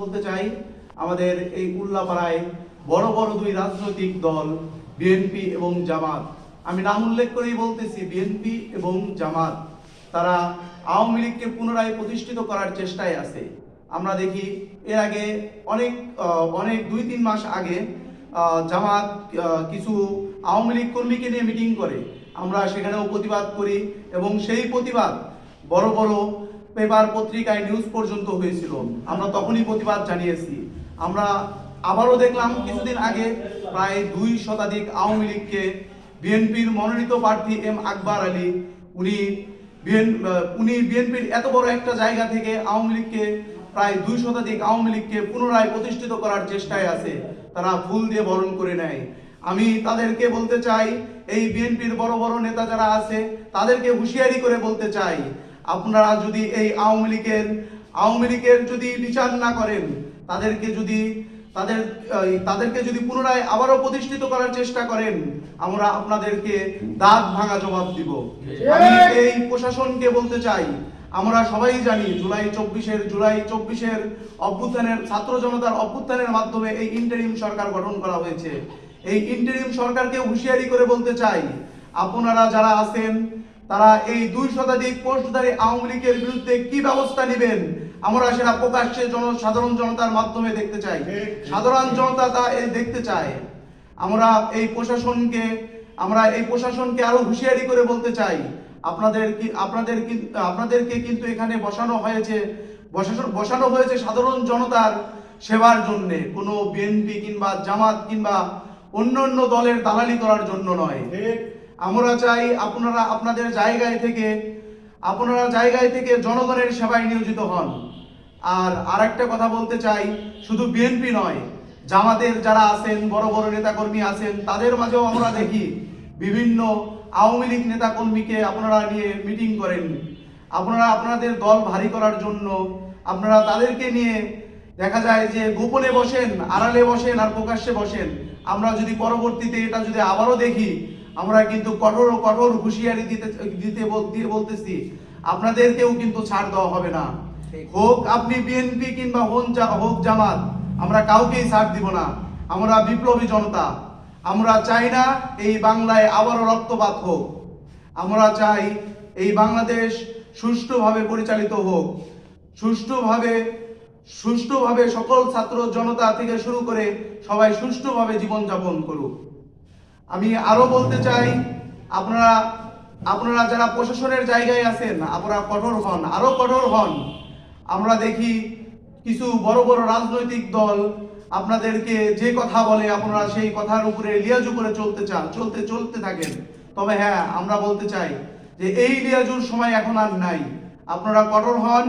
বলতে চাই, আমাদের এই উল্লাপাড়ায় বড় বড় দুই রাজনৈতিক দল, বিএনপি এবং জামাত। আমি নাম উল্লেখ করেই বলতেছি, বিএনপি এবং জামাত। তারা আওয়ামী লীগকে পুনরায় প্রতিষ্ঠিত করার চেষ্টায় আছে। আমরা দেখি, এর আগে অনেক অনেক দুই তিন মাস আগে জামাত কিছু আওয়ামী লীগ কর্মীকে নিয়ে মিটিং করে। আমরা সেখানেও প্রতিবাদ করি এবং সেই প্রতিবাদ বড় বড় পেপার পত্রিকায় নিউজ পর্যন্ত হয়েছিল। আমরা তখনই প্রতিবাদ জানিয়েছি। আমরা আবারও দেখলাম কিছুদিন আগে প্রায় দুই শতাধিক আওয়ামী লীগকে বিএনপির মনোনীত প্রার্থী এম আকবর আলী, উনি উনি বিএনপির এত বড় একটা জায়গা থেকে আওয়ামী লীগকে প্রায় দুই শতাধিক আওয়ামী লীগকে পুনরায় প্রতিষ্ঠিত করার চেষ্টায় আছে। তারা ফুল দিয়ে বরণ করে নেয়। আমি তাদেরকে বলতে চাই, এই বিএনপির বড় বড় নেতা যারা আছে, তাদেরকে হুঁশিয়ারি করে বলতে চাই আপনারা যদি এই আওয়ামী লীগের আওয়ামী লীগের যদি বিচার না করেন, তাদেরকে যদি, তাদের তাদেরকে যদি পুনরায় আবারও প্রতিষ্ঠিত করার চেষ্টা করেন, আমরা আপনাদেরকে দাঁত ভাঙা জবাব দিব। আমি এই প্রশাসনকে বলতে চাই, আমরা সবাই জানি জুলাই চব্বিশের জুলাই চব্বিশের অভ্যুত্থানের, ছাত্র জনতার অভ্যুত্থানের মাধ্যমে এই ইন্টারিম সরকার গঠন করা হয়েছে। এই ইন্টারিম সরকারকে হুঁশিয়ারি করে বলতে চাই, আপনারা যারা আছেন তারা এই দুই শতাধিক পোস্টধারী আওয়ামী লীগের বিরুদ্ধে কি ব্যবস্থা নেবেন? আমরা সেটা প্রকাশ্যে জন সাধারণ জনতার মাধ্যমে দেখতে চাই। সাধারণ জনতা তা এই দেখতে চায়। আমরা এই প্রশাসনকে আমরা এই প্রশাসনকে আরও হুঁশিয়ারি করে বলতে চাই। আপনাদের কি আপনাদের কি- আপনাদেরকে কিন্তু এখানে বসানো হয়েছে বসানো হয়েছে সাধারণ জনতার সেবার জন্য। কোনো বিএনপি কিংবা জামাত কিংবা অন্য অন্য দলের দালালি করার জন্য নয়। আমরা চাই আপনারা আপনাদের জায়গায় থেকে, আপনারা জায়গায় থেকে জনগণের সেবায় নিয়োজিত হন। আর আরেকটা কথা বলতে চাই, শুধু বিএনপি নয়, জামাতের যারা আছেন, বড় বড় নেতাকর্মী আছেন, তাদের মাঝেও আমরা দেখি বিভিন্ন আওয়ামী লীগ নেতাকর্মীকে আপনারা নিয়ে মিটিং করেন। আপনারা আপনাদের দল ভারী করার জন্য আপনারা তাদেরকে নিয়ে দেখা যায় যে গোপনে বসেন, আড়ালে বসেন আর প্রকাশ্যে বসেন। আমরা যদি পরবর্তীতে এটা যদি আবারও দেখি আমরা কিন্তু কঠোর কঠোর হুঁশিয়ারি দিতে দিতে দিয়ে বলতেছি আপনাদেরকেও কিন্তু ছাড় দেওয়া হবে না। হোক আপনি বিএনপি কিংবা হন হোক জামাত আমরা কাউকেই ছাড় দিব না। আমরা বিপ্লবী জনতা। আমরা চাই না এই বাংলায় আবারও রক্তপাত হোক। আমরা চাই এই বাংলাদেশ সুষ্ঠুভাবে পরিচালিত হোক। সুষ্ঠুভাবে সুষ্ঠুভাবে সকল ছাত্র জনতা থেকে শুরু করে সবাই সুষ্ঠুভাবে জীবনযাপন করুক। আমি আরও বলতে চাই, আপনারা আপনারা যারা প্রশাসনের জায়গায় আছেন, আপনারা কঠোর হন, আরও কঠোর হন। আমরা দেখি কিছু বড় বড় রাজনৈতিক দল আপনাদেরকে যে কথা বলে, আপনারা সেই কথার উপরে লিয়াজু করে চলতে চান, চলতে চলতে থাকেন। তবে হ্যাঁ আমরা বলতে চাই যে এই লিয়াজুর সময় এখন আর নাই। আপনারা কঠোর হন,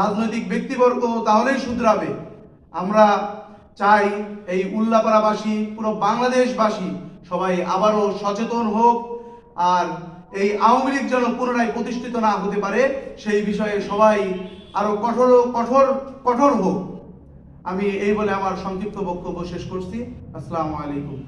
রাজনৈতিক ব্যক্তিবর্গ তাহলেই শুধরাবে। আমরা চাই এই উল্লাপাড়াবাসী, পুরো বাংলাদেশবাসী সবাই আবারও সচেতন হোক, আর এই আওয়ামী লীগ যেন পুনরায় প্রতিষ্ঠিত না হতে পারে, সেই বিষয়ে সবাই আরও কঠোর কঠোর কঠোর হোক। আমি এই বলে আমার সংক্ষিপ্ত বক্তব্য শেষ করছি। আসসালামু আলাইকুম।